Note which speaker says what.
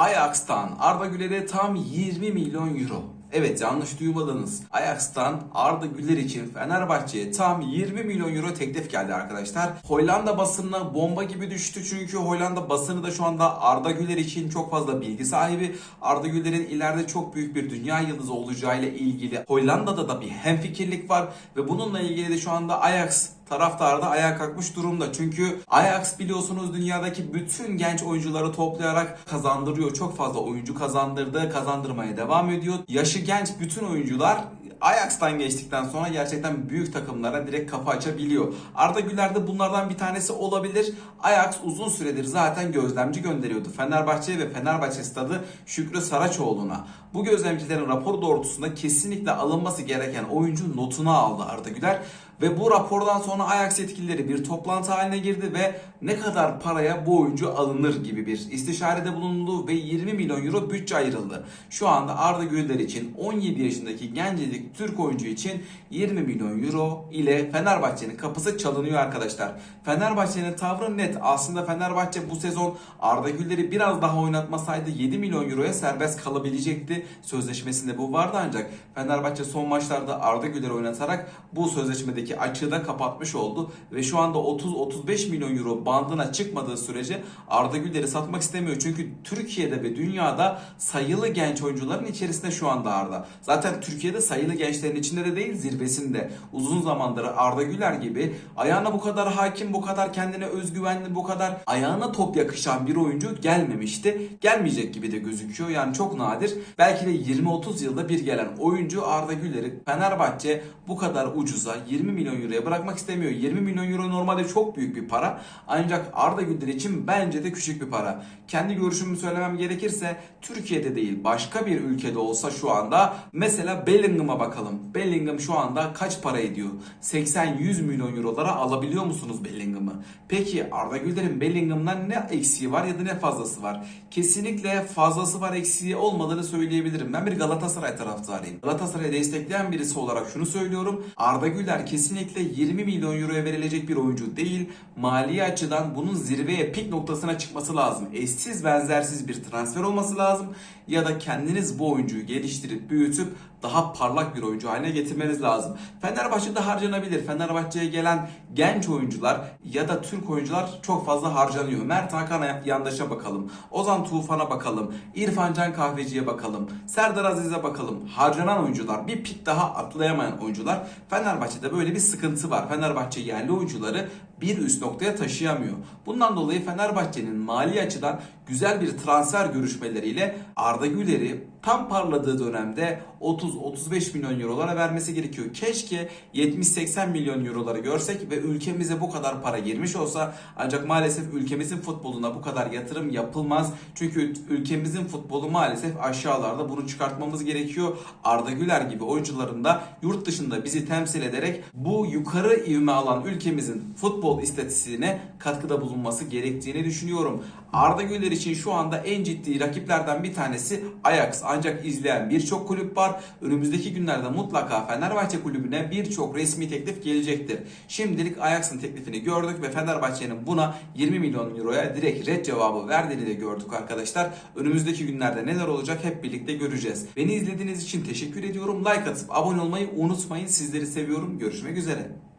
Speaker 1: Ajax'tan Arda Güler'e tam 20 milyon euro. Evet yanlış duymadınız. Ajax'tan Arda Güler için Fenerbahçe'ye tam 20 milyon euro teklif geldi arkadaşlar. Hollanda basınına bomba gibi düştü çünkü Hollanda basını da şu anda Arda Güler için çok fazla bilgi sahibi. Arda Güler'in ileride çok büyük bir dünya yıldızı olacağıyla ilgili Hollanda'da da bir hemfikirlik var ve bununla ilgili de şu anda Ajax taraftar da ayağa kalkmış durumda. Çünkü Ajax biliyorsunuz dünyadaki bütün genç oyuncuları toplayarak kazandırıyor. Çok fazla oyuncu kazandırdı, kazandırmaya devam ediyor. Yaşı genç bütün oyuncular Ajax'tan geçtikten sonra gerçekten büyük takımlara direkt kapı açabiliyor. Arda Güler de bunlardan bir tanesi olabilir. Ajax uzun süredir zaten gözlemci gönderiyordu. Fenerbahçe ve Fenerbahçe stadı Şükrü Saraçoğlu'na. Bu gözlemcilerin raporu doğrultusunda kesinlikle alınması gereken oyuncu notuna aldı Arda Güler. Ve bu rapordan sonra Ajax yetkilileri bir toplantı haline girdi ve ne kadar paraya bu oyuncu alınır gibi bir istişarede bulundu ve 20 milyon euro bütçe ayrıldı. Şu anda Arda Güler için 17 yaşındaki gencecik Türk oyuncu için 20 milyon euro ile Fenerbahçe'nin kapısı çalınıyor arkadaşlar. Fenerbahçe'nin tavrı net. Aslında Fenerbahçe bu sezon Arda Güler'i biraz daha oynatmasaydı 7 milyon euroya serbest kalabilecekti. Sözleşmesinde bu vardı ancak Fenerbahçe son maçlarda Arda Güler'i oynatarak bu sözleşmedeki açığı da kapatmış oldu ve şu anda 30-35 milyon euro bandına çıkmadığı sürece Arda Güler'i satmak istemiyor. Çünkü Türkiye'de ve dünyada sayılı genç oyuncuların içerisinde şu anda Arda. Zaten Türkiye'de sayılı gençlerin içinde de değil zirvesinde. Uzun zamandır Arda Güler gibi ayağına bu kadar hakim, bu kadar kendine özgüvenli, bu kadar ayağına top yakışan bir oyuncu gelmemişti. Gelmeyecek gibi de gözüküyor. Yani çok nadir. Belki de 20-30 yılda bir gelen oyuncu Arda Güler'i Fenerbahçe bu kadar ucuza 20 milyon euroya bırakmak istemiyor. 20 milyon euro normalde çok büyük bir para. Ancak Arda Güler için bence de küçük bir para. Kendi görüşümü söylemem gerekirse Türkiye'de değil başka bir ülkede olsa şu anda mesela Bellingham'a bakalım. Bellingham şu anda kaç para ediyor? 80-100 milyon eurolara alabiliyor musunuz Bellingham'ı? Peki Arda Güler'in Bellingham'dan ne eksiği var ya da ne fazlası var? Kesinlikle fazlası var eksiği olmadığını söyleyebilirim. Ben bir Galatasaray taraftarıyım. Galatasaray'ı destekleyen birisi olarak şunu söylüyorum. Arda Güler kesinlikle 20 milyon euroya verilecek bir oyuncu değil. Mali açıdan bunun zirveye pik noktasına çıkması lazım. Eşsiz benzersiz bir transfer olması lazım. Ya da kendiniz bu oyuncuyu geliştirip büyütüp daha parlak bir oyuncu haline getirmeniz lazım. Fenerbahçe'de harcanabilir. Fenerbahçe'ye gelen genç oyuncular ya da Türk oyuncular çok fazla harcanıyor. Mert Hakan Yandaş'a bakalım. Ozan Tufan'a bakalım. İrfan Can Kahveci'ye bakalım. Serdar Aziz'e bakalım. Harcanan oyuncular, bir pik daha atlayamayan oyuncular. Fenerbahçe'de böyle bir sıkıntı var. Fenerbahçe yerli oyuncuları bir üst noktaya taşıyamıyor. Bundan dolayı Fenerbahçe'nin mali açıdan güzel bir transfer görüşmeleriyle Arda Güler'i tam parladığı dönemde 30-35 milyon eurolara vermesi gerekiyor. Keşke 70-80 milyon euroları görsek ve ülkemize bu kadar para girmiş olsa ancak maalesef ülkemizin futboluna bu kadar yatırım yapılmaz. Çünkü ülkemizin futbolu maalesef aşağılarda bunu çıkartmamız gerekiyor. Arda Güler gibi oyuncuların da yurt dışında bizi temsil ederek bu yukarı ivme alan ülkemizin futbol istatistiğine katkıda bulunması gerektiğini düşünüyorum. Arda Güler için şu anda en ciddi rakiplerden bir tanesi Ajax. Ancak izleyen birçok kulüp var. Önümüzdeki günlerde mutlaka Fenerbahçe kulübüne birçok resmi teklif gelecektir. Şimdilik Ajax'ın teklifini gördük ve Fenerbahçe'nin buna 20 milyon euroya direkt red cevabı verdiğini de gördük arkadaşlar. Önümüzdeki günlerde neler olacak hep birlikte göreceğiz. Beni izlediğiniz için teşekkür ediyorum. Like atıp abone olmayı unutmayın. Sizleri seviyorum. Görüşmek üzere.